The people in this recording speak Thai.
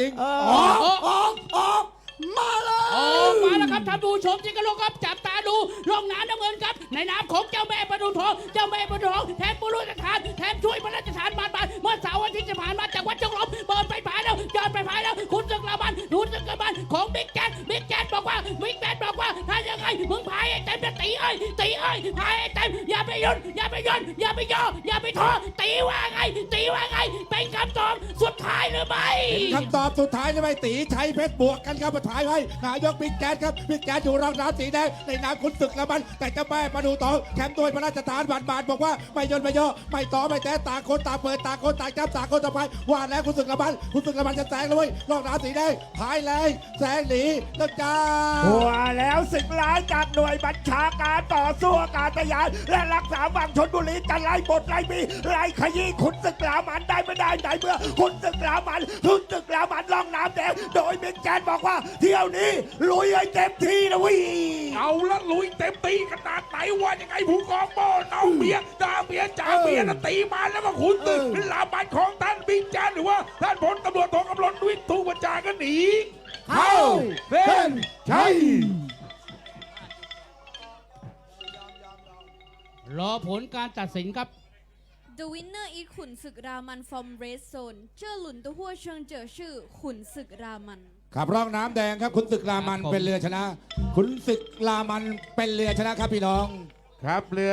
ริงเออๆออกออกออกมาเลยโอ้มาแล้วครับท่านผู้ชมที่กระโลครับจับตาดูร่องน้ำน้ำเงินครับ ในน้ำของเจ้าแม่ประดูทองเจ้าแม่ประดูทองแทนบุรุษทานแทนช่วยพระราชทานบานบานเมื่อเสาร์อาทิตย์ที่ผ่านมาจากวัดจงหลบเปิดไฟผายแล้วยอดไฟผายแล้วคุณศึกละมันคุณศึกละมันของบิ๊กแจ๊ดบิ๊กแจ๊ดบอกว่าบิ๊กแจ๊ดบอกว่าถ้ายังไงมึงพายให้เต็มจะตีเอ้ยตีเอ้ยพายให้เต็มอย่าไปหยุดอย่าไปหย่อนอย่าไปย่ออย่าไปท้อตีว่าไง ตีว่าไงเป็นคำตอบสุด ท้ายหรือไม่คำตอบสุดท้ายเลยไหมตีชัยเพชรบวกกันครับมาถ่ายไว้นายกบิ๊กแจ๊ดครับบิ๊กแจ๊ดอยู่รองน้ำสีแดงในนามคุณศึกละมัน แต่เจ้าแม่มาดูต่อแคมป์โดยพระราชทานบานบานบอกว่าไม่ยนไม่ย่อไม่ต่อไม่แต่ต่างคนต่างเปิดต่างคนต่างจับต่างคนต่างไปว่าแล้วคุณศึกละมันคุณศึกละมันจะแซงเลยรองน้ำสีแดงพายแรงแซงหนีแล้วจ้าหัวแล วสิบล้านจากหน่วยบัญชาการต่อสู้อากาศยาน และรักษาฝั่งชนบุรีจะไล่บทไล่มีไล่ขยี้ขุนศึกลามันได้ไม่ได้ไหนเมื่อขุนศึกลามันขุนศึกลามันล่องน้ำแดงโดยบิ๊กแจนบอกว่า เที่ยวนี้ลุยให้เต็มที่นะวิเอาละลุยเต็มตีขนาดไหนว่ายังไงผู้กองโบน้องเมียดาเมียจ่าเมียนะตีมาแล้วมาขุนตึกลาบันของท่านบิ๊กแจ๊ดหรือว่าท่านพลตำรวจโทกำลนวิทย์ทุกบัญชาก็หนี รอผลการตัดสินครับ The winner is ขุนศึกรามัน from red zone เจ้าหลุนตัวหัวเชิงเจอชื่อ ขุนศึกรามัน ขับร่องน้ำแดงครับคุณศึกลามันครับผม เป็นเรือชนะ คุณศึกลามันเป็นเรือชนะครับพี่น้อง ครับเรือ